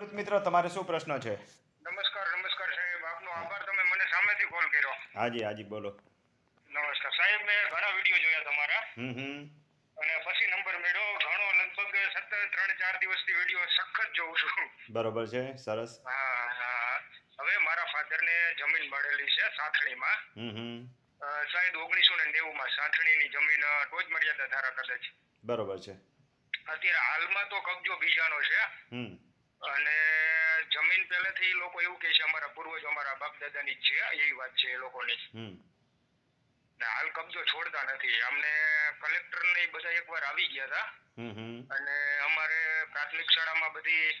ખેડૂત મિત્ર તમારે શું પ્રશ્ન છે? નમસ્કાર નમસ્કાર સાહેબ. આપનો આભાર તમે મને સામેથી કોલ કર્યો. હાજી હાજી બોલો. નમસ્કાર. સાહેબ મેં ઘણા વીડિયો જોયા તમારા. હમ હમ. અને પછી નંબર મેળ્યો ઘણો લગભગ સતત ત્રણ ચાર દિવસથી વીડિયો સખત જોઉં છું. બરોબર છે સરસ. હા હા. હવે મારા ફાધરને જમીન મળેલી છે સાથણીમાં. હમ શાયદ ઓગણીસો ને નેવું માં સાથણી ની જમીન ટોચ મર્યાદા ધારા કદાચ. બરોબર છે. અત્યારે હાલમાં તો કબજો બીજાનો છે. હમ. અને જમીન પહેલેથી લોકો એવું કે છે અમારા પૂર્વજો અમારા બાપ દાદાની જ છે એવી વાત છે એ લોકોની. હમ. ને હાલ કબજો છોડતા નથી. અમને કલેક્ટર ને બધા એકવાર આવી ગયા હતા. અને અમારે પ્રાથમિક શાળામાં બધી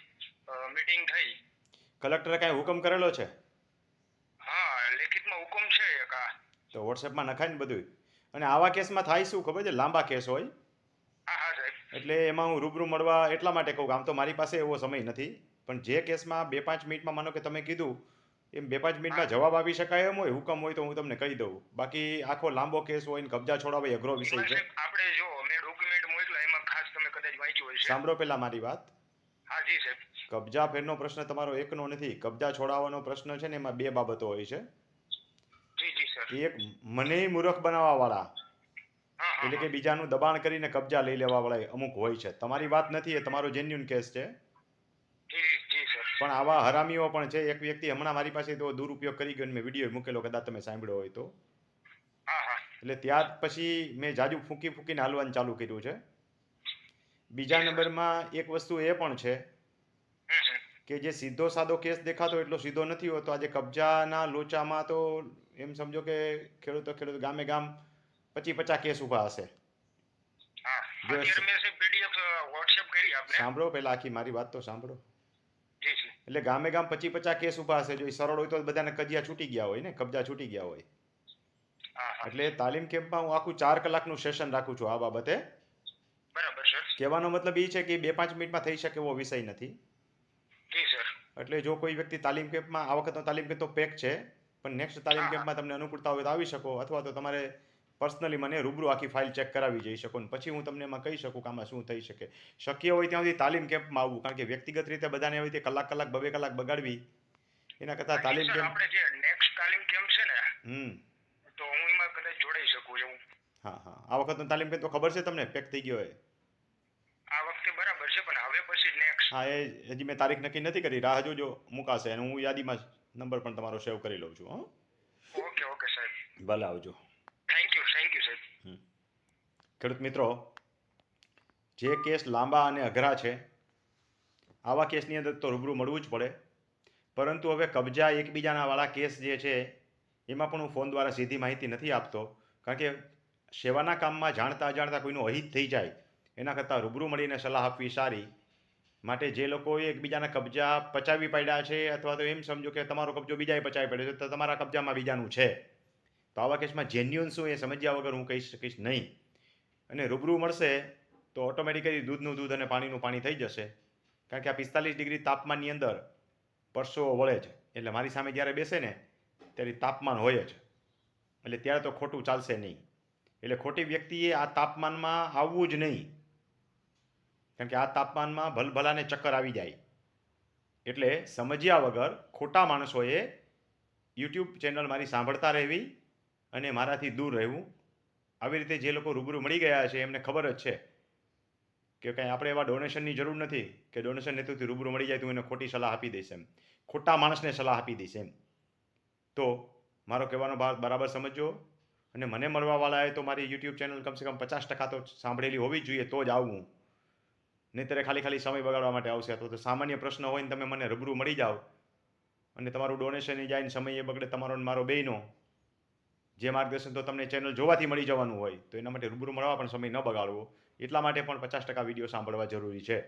મીટિંગ થઈ. કલેક્ટરે કાંઈ હુકમ કરેલો છે? હા લેખિતમાં હુકમ છે એક આ. તો વોટ્સએપમાં નખાય ને બધું અને આવા કેસમાં થાય શું ખબર છે? લાંબા કેસ હોય. એટલે એમાં હું રૂબરૂ મળવા એટલા માટે કહું આમ તો મારી પાસે એવો સમય નથી પણ જે કેસમાં બે પાંચ મિનિટમાં માનો કે તમે કીધું એમ બે પાંચ મિનિટમાં જવાબ આપી શકાય એમ હોય હુકમ હોય તો હું તમને કહી દઉં. બાકી આખો લાંબો કેસ હોય ને કબજા છોડાવે અઘરો વિષય છે. આપણે જો મેં ડોક્યુમેન્ટ મોકલા એમાં ખાસ તમે કદાચ વાંચ્યું હશે. સાંભળો પહેલા મારી વાત. હા જી સાહેબ. કબજા ફેરનો પ્રશ્ન તમારો એકનો નથી કબજા છોડાવવાનો પ્રશ્ન છે ને એમાં બે બાબતો હોય છે. જી જી સર. એક મને મૂર્ખ બનાવવા વાળા એટલે કે બીજાનું દબાણ કરીને કબજા લઈ લેવા વાળા અમુક હોય છે. તમારી વાત નથી એ તમારો જેન્યુન કેસ છે? પણ આવા હરામીઓ પણ છે એક વ્યક્તિ હમણાં મારી પાસે તો દુરુપયોગ કરી ગયો મેં વીડિયો મૂકેલો કદાચ તમે સાંભળ્યો હોય તો. એટલે ત્યાર પછી મેં જાજુ ફૂંકી ફૂંકીને હાલવાનું ચાલુ કર્યું છે. બીજા નંબરમાં એક વસ્તુ એ પણ છે કે જે સીધો સાદો કેસ દેખાતો એટલો સીધો નથી હોતો. આજે કબજાના લોચામાં તો એમ સમજો કે ખેડૂતો ખેડૂત ગામે ગામ પચી પચાસ કેસ ઊભા હશે. સાંભળો પેલા આખી મારી વાત તો સાંભળો. એટલે ગામે ગામ પચી પચાસ કેસ ઊભા હશે. જો એ સરળ હોય તો બધાને કજિયા છૂટી ગયા હોય ને કબજા છૂટી ગયા હોય. એટલે તાલીમ કેમ્પમાં હું આખું ચાર કલાકનું સેશન રાખું છું આ બાબતે. બરાબર સર. કહેવાનો મતલબ એ છે કે બે પાંચ મિનિટમાં થઈ શકે એવો વિષય નથી. એટલે જો કોઈ વ્યક્તિ તાલીમ કેમ્પમાં આ વખતનો તાલીમ કેમ્પ તો પેક છે. પણ નેક્સ્ટ તાલીમ. કેમ્પમાં તમને અનુકૂળતા હોય તો આવી શકો. અથવા તો તમારે પર્સનલી મને રૂબરૂ આખી ફાઇલ ચેક કરાવી જઈ શકું પછી હું તમને એમાં કહી શકું કે આમાં શું થઈ શકે. શક્ય હોય ત્યાં સુધી તાલીમ કેમ્પમાં આવવું કારણ કે વ્યક્તિગત રીતે બધાને આવી રીતે કલાક કલાક બબે કલાક બગાડવી એના કરતાં તાલીમ કેમ્પ આપણે જે નેક્સ્ટ તાલીમ કેમ્પ છે ને હમ. તો હું એમાં કદાચ જોડાઈ શકું એવું. હા હા. આ વખતનો તાલીમ કેમ્પ તો ખબર છે તમને? પેક થઈ ગયો હોય આ વખતે બરાબર છે પણ હવે પછી નેક્સ્ટ હા એ હજી મેં તારીખ નક્કી નથી કરી. રાહ જોજો મુકાશે. અને હું યાદીમાં નંબર પણ તમારો સેવ કરી લઉં છું હા. ઓકે ઓકે સાહેબ. ભલે આવજો. ખેડૂત મિત્રો, જે કેસ લાંબા અને અઘરા છે, આવા કેસની અંદર તો રૂબરૂ મળવું જ પડે. પરંતુ હવે કબજા એકબીજાના વાળા કેસ જે છે, એમાં પણ હું ફોન દ્વારા સીધી માહિતી નથી આપતો. કારણ કે સેવાના કામમાં જાણતા અજાણતા કોઈનું અહિત થઈ જાય, એના કરતાં રૂબરૂ મળીને સલાહ આપવી સારી. માટે જે લોકોએ એકબીજાના કબજા પચાવી પાડ્યા છે, અથવા તો એમ સમજો કે તમારો કબજો બીજાએ પચાવી પડ્યો છે, તો તમારા કબજામાં બીજાનું છે. તો આવા કેસમાં જેન્યુન શું એ સમજ્યા વગર હું કહી શકીશ નહીં. અને રૂબરૂ મળશે, તો ઓટોમેટિકલી દૂધનું દૂધ અને પાણીનું પાણી થઈ જશે. કારણ કે આ પિસ્તાલીસ ડિગ્રી તાપમાનની અંદર પરસેવો વળે છે. એટલે મારી સામે જ્યારે બેસે ને, ત્યારે તાપમાન હોય જ. એટલે ત્યારે તો ખોટું ચાલશે નહીં. એટલે ખોટી વ્યક્તિએ આ તાપમાનમાં આવવું જ નહીં. કારણ કે આ તાપમાનમાં ભલભલાને ચક્કર આવી જાય. એટલે સમજ્યા વગર ખોટા માણસોએ યુટ્યુબ ચેનલ મારી સાંભળતા રહેવી અને મારાથી દૂર રહેવું આવી રીતે જે લોકો રૂબરૂ મળી ગયા છે, એમને ખબર જ છે કે કંઈ આપણે એવા ડોનેશનની જરૂર નથી કે ડોનેશન હેતુથી રૂબરૂ મળી જાય તો એને ખોટી સલાહ આપી દઈશ એમ. ખોટા માણસને સલાહ આપી દઈશ એમ. તો મારો કહેવાનો ભાગ બરાબર સમજજો અને મને મળવાવાળાએ તો મારી યુટ્યુબ ચેનલ કમસે કમ પચાસ ટકા તો સાંભળેલી હોવી જોઈએ તો જ આવવું નહીંતર ખાલી ખાલી સમય બગાડવા માટે આવશે. અથવા તો સામાન્ય પ્રશ્ન હોય ને તમે મને રૂબરૂ મળી જાઓ અને તમારું ડોનેશન જાય ને સમય એ બગડે, તમારો મારો બેયનો. જે માર્ગદર્શન તો તમને ચેનલ જોવાથી મળી જવાનું હોય, તો એના માટે રૂબરૂ મળવા પણ સમય ન બગાડવો. એટલા માટે પણ પચાસ ટકા વીડિયો સાંભળવા જરૂરી છે.